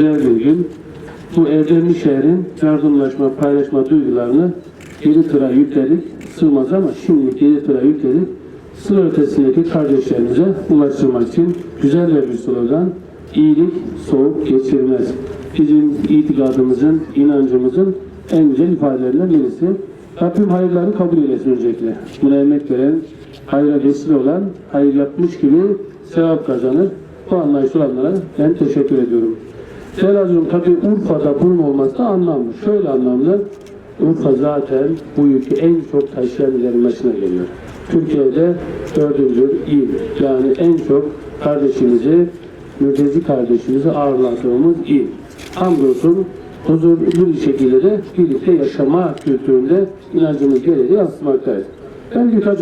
Güzel bir gün. Bu Erdemli şehrin yardımlaşma, paylaşma duygularını geri tıra yükledik. Sığmaz ama şimdi geri tıra yükledik. Sınır ötesindeki kardeşlerimize ulaştırmak için güzel bir slogan. İyilik soğuk geçirmez. Bizim itikadımızın, inancımızın en güzel ifadelerinden birisi. Rabbim hayırlarını kabul eylesin öncelikle. Buna emek veren, hayra vesile olan, hayır yapmış gibi sevap kazanır. Bu anlayış olanlara ben teşekkür ediyorum. Azizim, tabi Urfa'da bunun olması anlamlı. Şöyle anlamlı, Urfa zaten bu yükü en çok taşıyan başına geliyor. Türkiye'de dördüncü il, yani en çok kardeşimizi, mülteci kardeşimizi ağırladığımız il. Hamdolsun huzurlu bir şekilde de birlikte yaşama kültüründe inancımız gereği yansımaktayız. Ben birkaç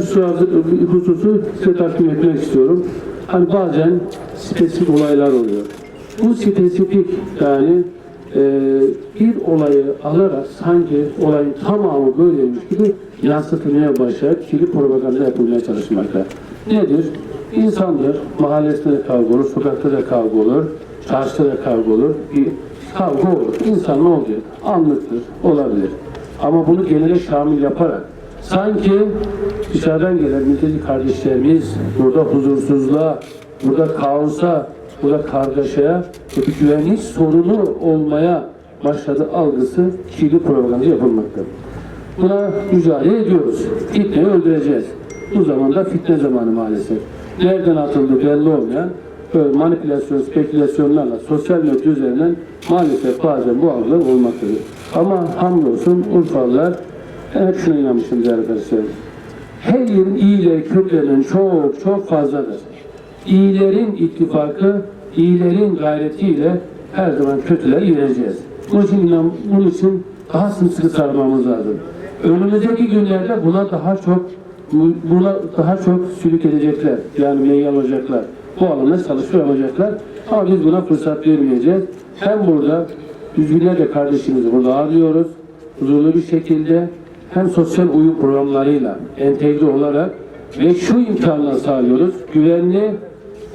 hususu size takdim etmek istiyorum. Hani bazen spesifik olaylar oluyor. Bu spesifik yani e, bir olayı alarak sanki olayın tamamı böyleymiş gibi yansıtılmaya başlayıp kirli propaganda yapılmaya çalışmakta. Nedir? İnsandır, mahallesinde de kavga olur, sokakta da kavga olur, çarşıda da kavga olur, bir kavga olur. İnsan ne oluyor? Anlıktır, olabilir. Ama bunu genele şamil yaparak sanki dışarıdan gelen mülteci kardeşlerimiz burada huzursuzluğa, burada kaosa, burada kargaşaya ve bir güvenlik sorunu olmaya başladı algısı kirli propaganda yapılmakta. Buna mücadele ediyoruz. Fitneyi öldüreceğiz. Bu zamanda fitne zamanı maalesef. Nereden atıldı belli olmayan böyle manipülasyon, spekülasyonlarla sosyal medya üzerinden maalesef bazen bu algılar olmaktadır. Ama hamdolsun Urfalılar ben hep şuna inanmışım değerli arkadaşlar. Her yerin iyileri kötülerinden çok çok fazladır. İyilerin ittifakı, iyilerin gayretiyle her zaman kötüleri yeneceğiz. Bunun için, bunun için daha sımsıkı sarmamız lazım. Önümüzdeki günlerde buna daha çok buna daha çok sülük edecekler. Yani meyil alacaklar. Bu alanda çalışma yapacaklar. Ama biz buna fırsat vermeyeceğiz. Hem burada yüz binlerce kardeşimizi burada ağırlıyoruz. Huzurlu bir şekilde hem sosyal uyum programlarıyla entegre olarak ve şu imkanla sağlıyoruz. Güvenli,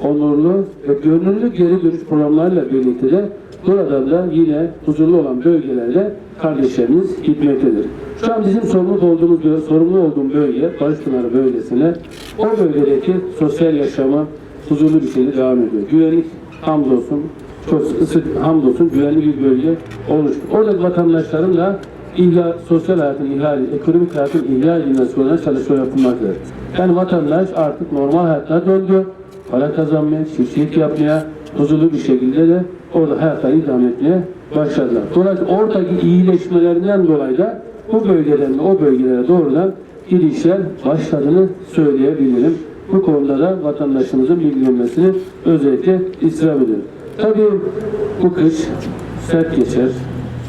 onurlu ve gönüllü geri dönüş programlarıyla birlikte de buradan da yine huzurlu olan bölgelerde kardeşlerimiz gitmektedir. Şu an bizim sorumlu olduğumuz, sorumlu olduğum bölge, Barış Pınarı bölgesine o bölgedeki sosyal yaşamı huzurlu bir şekilde devam ediyor. Güvenlik hamdolsun, çok ısı, hamdolsun güvenli bir bölge oluştu. Oradaki vatandaşların da ihlal, sosyal hayatın ihlali, ekonomik hayatın ihlal edilmesi yolunda çalışma yapılmaktadır. Yani vatandaş artık normal hayatına döndü. Para kazanmaya, çiftçilik yapmaya, huzurlu bir şekilde de orada hayatlarını idame etmeye başladılar. Dolayısıyla oradaki iyileşmelerinden dolayı da bu bölgeden de o bölgelere doğrudan gidişler başladığını söyleyebilirim. Bu konuda da vatandaşımızın bilgilenmesini özellikle istirham ediyorum. Tabii bu kış sert geçer,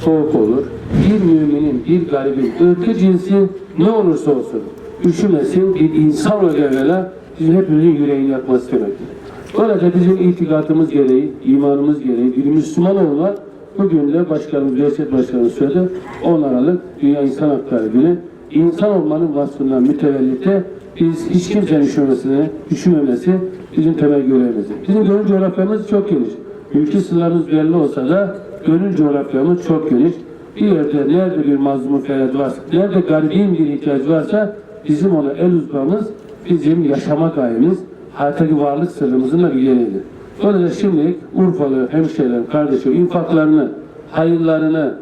soğuk olur. Bir müminin, bir garibin, ırkı cinsi ne olursa olsun üşümesin bir insan olarak bizim hepimizin yüreğini yakması demektir. Böylece bizim itikadımız gereği, imanımız gereği bir Müslüman olmak bugün de başkanımız, Devlet Başkanımız söyledi 10 Aralık Dünya İnsan Hakları Günü. İnsan olmanın vasfından mütevellite biz hiç kimsenin üşümesine, üşümemesi bizim temel görevimiz. Bizim gönül coğrafyamız çok geniş. Ülke sınırlarımız belli olsa da gönül coğrafyamız çok geniş. Bir yerde nerede bir mazlumun feryat varsa, nerede garibin bir ihtiyaç varsa bizim ona el uzmamız bizim yaşama gayemiz, hayattaki varlık sırrımızın da bir gereğidir. Dolayısıyla şimdi Urfalı hemşehrilerim, kardeşim infaklarını, hayırlarını,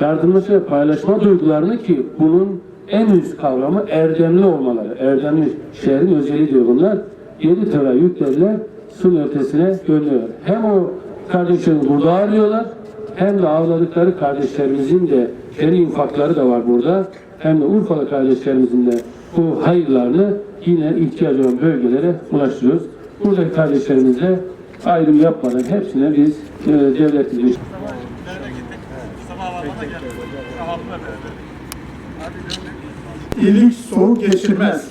yardımlaşma ve paylaşma duygularını ki bunun en üst kavramı erdemli olmaları. Erdemli şehrin özelliği diyor bunlar. Yedi tıra yüklerle sınır ötesine gönderiyor. Hem o kardeşlerimiz burada ağırlıyorlar hem de ağırladıkları kardeşlerimizin de kendi infakları da var burada. Hem de Urfalı kardeşlerimizin de bu hayırlarını yine ihtiyacı olan bölgelere ulaştırıyoruz. Buradaki kardeşlerimizle ayrım yapmadan hepsine biz e, devlet hizmeti İyilik soğuk geçirmez.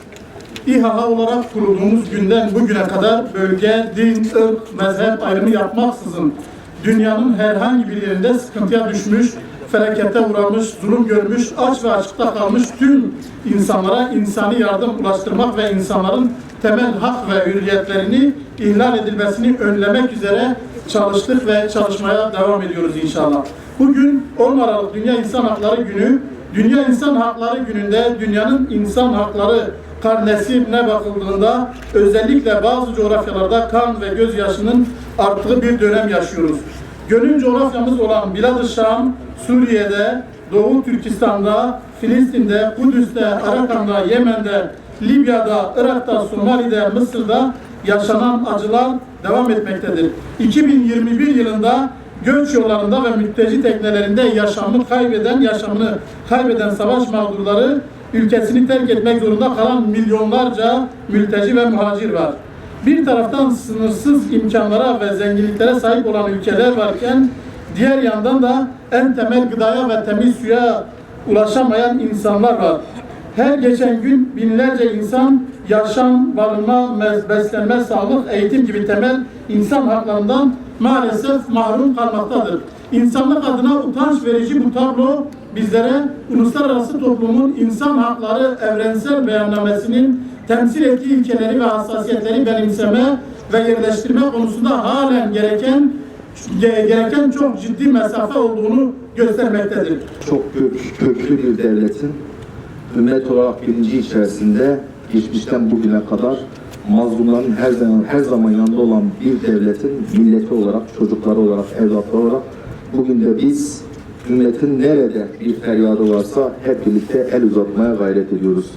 İHA olarak kurulduğumuz günden bugüne kadar bölge, din, ırk, mezhep ayrımı yapmaksızın dünyanın herhangi bir yerinde sıkıntıya düşmüş, felakete uğramış, zulüm görmüş, aç ve açıkta kalmış tüm insanlara insani yardım ulaştırmak ve insanların temel hak ve hürriyetlerini ihlal edilmesini önlemek üzere çalıştık ve çalışmaya devam ediyoruz inşallah. Bugün 10 Aralık Dünya İnsan Hakları Günü. Dünya İnsan Hakları Günü'nde dünyanın insan hakları karnesine bakıldığında özellikle bazı coğrafyalarda kan ve gözyaşının arttığı bir dönem yaşıyoruz. Gönül coğrafyamız olan Bilad-ı Şam, Suriye'de, Doğu Türkistan'da, Filistin'de, Kudüs'te, Arakan'da, Yemen'de, Libya'da, Irak'ta, Somali'de, Mısır'da yaşanan acılar devam etmektedir. 2021 yılında göç yollarında ve mülteci teknelerinde yaşamını kaybeden, yaşamını kaybeden savaş mağdurları ülkesini terk etmek zorunda kalan milyonlarca mülteci ve muhacir var. Bir taraftan sınırsız imkanlara ve zenginliklere sahip olan ülkeler varken diğer yandan da en temel gıdaya ve temiz suya ulaşamayan insanlar var. Her geçen gün binlerce insan yaşam, barınma, beslenme, sağlık, eğitim gibi temel insan haklarından maalesef mahrum kalmaktadır. İnsanlık adına utanç verici bu tablo bizlere uluslararası toplumun insan hakları evrensel beyannamesinin temsil ettiği ilkeleri ve hassasiyetleri benimseme ve yerleştirme konusunda halen gereken ge- gereken çok ciddi mesafe olduğunu göstermektedir. çok kök, köklü bir devletin ümmet olarak bilinci içerisinde geçmişten bugüne kadar mazlumların her zaman her zaman yanında olan bir devletin milleti olarak, çocukları olarak, evlatları olarak bugün de biz ümmetin nerede bir feryadı varsa hep birlikte el uzatmaya gayret ediyoruz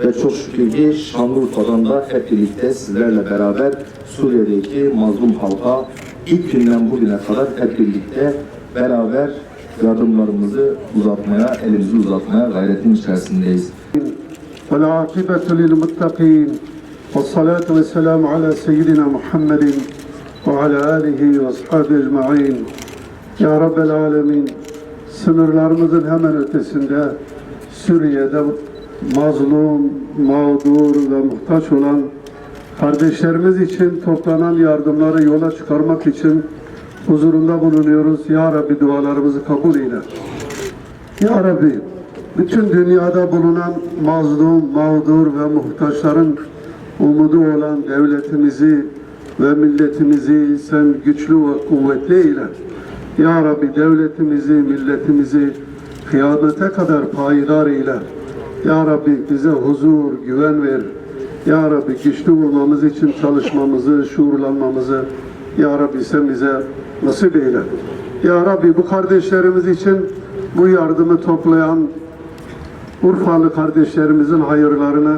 Ve çok şükür ki Şanlıurfa'dan da hep birlikte sizlerle beraber Suriye'deki mazlum halka ilk günden bugüne kadar hep birlikte beraber yardımlarımızı uzatmaya, elimizi uzatmaya gayretin içerisindeyiz. والعاقبة للمتقين والصلاة والسلام على سيدنا محمد وعلى آله وأصحابه أجمعين Ya Rabbel Alemin sınırlarımızın hemen ötesinde Suriye'de mazlum, mağdur ve muhtaç olan kardeşlerimiz için toplanan yardımları yola çıkarmak için huzurunda bulunuyoruz. Ya Rabbi dualarımızı kabul eyle. Ya Rabbi, bütün dünyada bulunan mazlum, mağdur ve muhtaçların umudu olan devletimizi ve milletimizi sen güçlü ve kuvvetli eyle. Ya Rabbi devletimizi, milletimizi kıyamete kadar payidar eyle. Ya Rabbi bize huzur, güven ver. Ya Rabbi güçlü olmamız için çalışmamızı, şuurlanmamızı Ya Rabbi sen bize nasip eyle. Ya Rabbi bu kardeşlerimiz için bu yardımı toplayan Urfalı kardeşlerimizin hayırlarını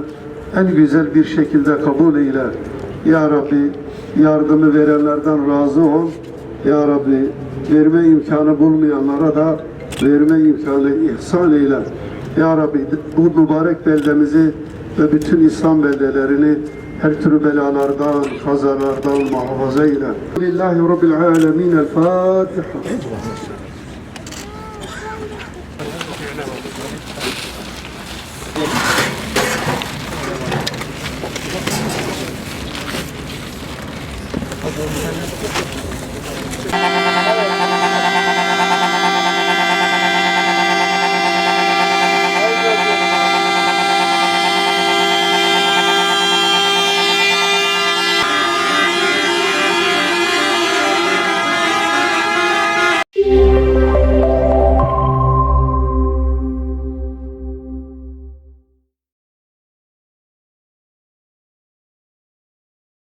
en güzel bir şekilde kabul eyle. Ya Rabbi yardımı verenlerden razı ol. Ya Rabbi verme imkanı bulmayanlara da verme imkanı ihsan eyle. Ya Rabbi bu mübarek beldemizi ve bütün İslam beldelerini her türlü belalardan, kazalardan muhafaza eyle. Lillahi Rabbil alemin. El Fatiha.